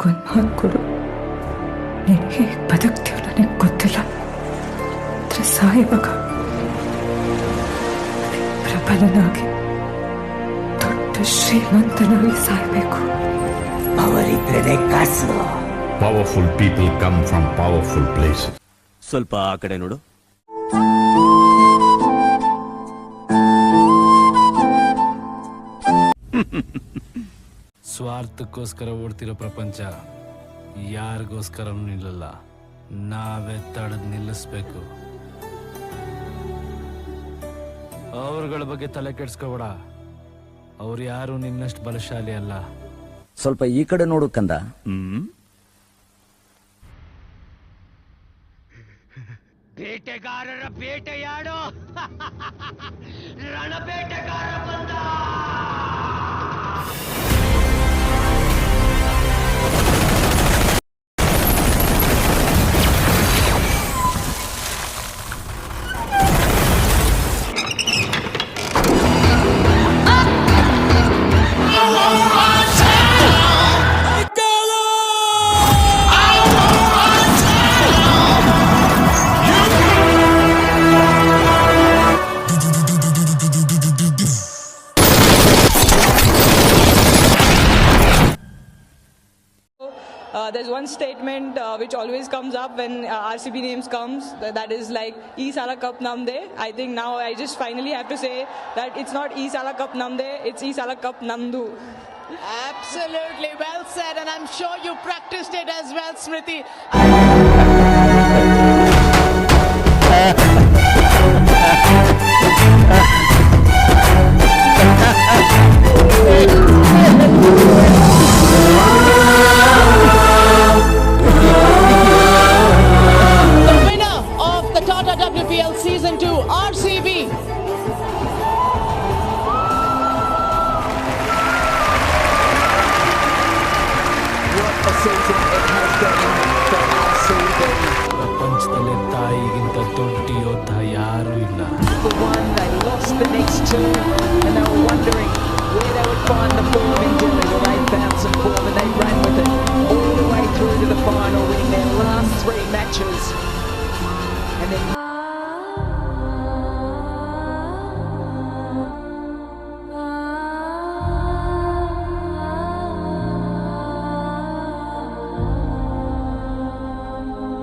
ನನಗೊಂದು ಮಾತು ಕೊಡು ನೀನು ಹೇಗೆ ಬದುಕ್ತೀಯೋ ನನಗೆ ಗೊತ್ತಿಲ್ಲ. ಆದರೆ ಸಾಯುವಾಗ ಪ್ರಬಲನಾಗಿ ದೊಡ್ಡ ಶ್ರೀಮಂತನಾಗಿ ಸಾಯಬೇಕು. ಅವರಿದ್ರೆ ಕಾಸು. Powerful people come from powerful place ಸ್ವಲ್ಪ ಆ ಕಡೆ ನೋಡು. ಸ್ವಾರ್ಥಕ್ಕೋಸ್ಕರ ಓಡ್ತಿರೋ ಪ್ರಪಂಚ ಯಾರಿಗೋಸ್ಕರನೂ ನಿಲ್ಲಲ್ಲ. ನಾವೇ ತಡೆದು ನಿಲ್ಲಿಸ್ಬೇಕು. ಅವ್ರಗಳ ಬಗ್ಗೆ ತಲೆ ಕೆಡ್ಸ್ಕೋಬೇಡ. ಅವ್ರು ಯಾರು ನಿನ್ನಷ್ಟು ಬಲಶಾಲಿ ಅಲ್ಲ. ಸ್ವಲ್ಪ ಈ ಕಡೆ ನೋಡು ಕಂದ. ಹ್ಮ್? ಬೇಟೆಗಾರರ ಬೇಟೆಯಾಡೋ there's one statement uh, which always comes up when uh, RCB names comes that, is like E Sala Cup Namde. I think now I just finally have to say that it's not E Sala Cup Namde, it's E Sala Cup Nandu. Absolutely well said, and I'm sure you practiced it as well, Smriti. WPL Season 2, RCB, ಪ್ರಪಂಚದಲ್ಲೇ ತಾಯಿಗಿಂತ ದೊಡ್ಡ ಯೋಧ ಯಾರೂ ಇಲ್ಲ the one, they lost the next two, and they were wondering where they would find the form in Delhi. Well, they found some form and they ran with it all the way through to the final, winning their last three matches. And then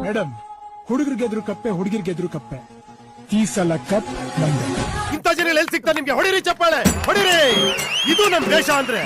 madam ಹುಡುಗರಿಗೆ ಗೆದ್ರು ಕಪ್ಪೆ, ಹುಡುಗಿರಿಗೆ ಗೆದ್ರು ಕಪ್ಪೆ. ಈ ಸಲ cup ನಮ್ದೆ ಇಂಥ ಜನ ಎಲ್ಲಿ ಸಿಗ್ತಾರೆ ನಿಮ್ಗೆ? ಹೊಡಿರಿ ಚಪ್ಪಾಳೆ, ಹೊಡಿರಿ. ಇದು ನಮ್ ದೇಶ ಅಂದ್ರೆ.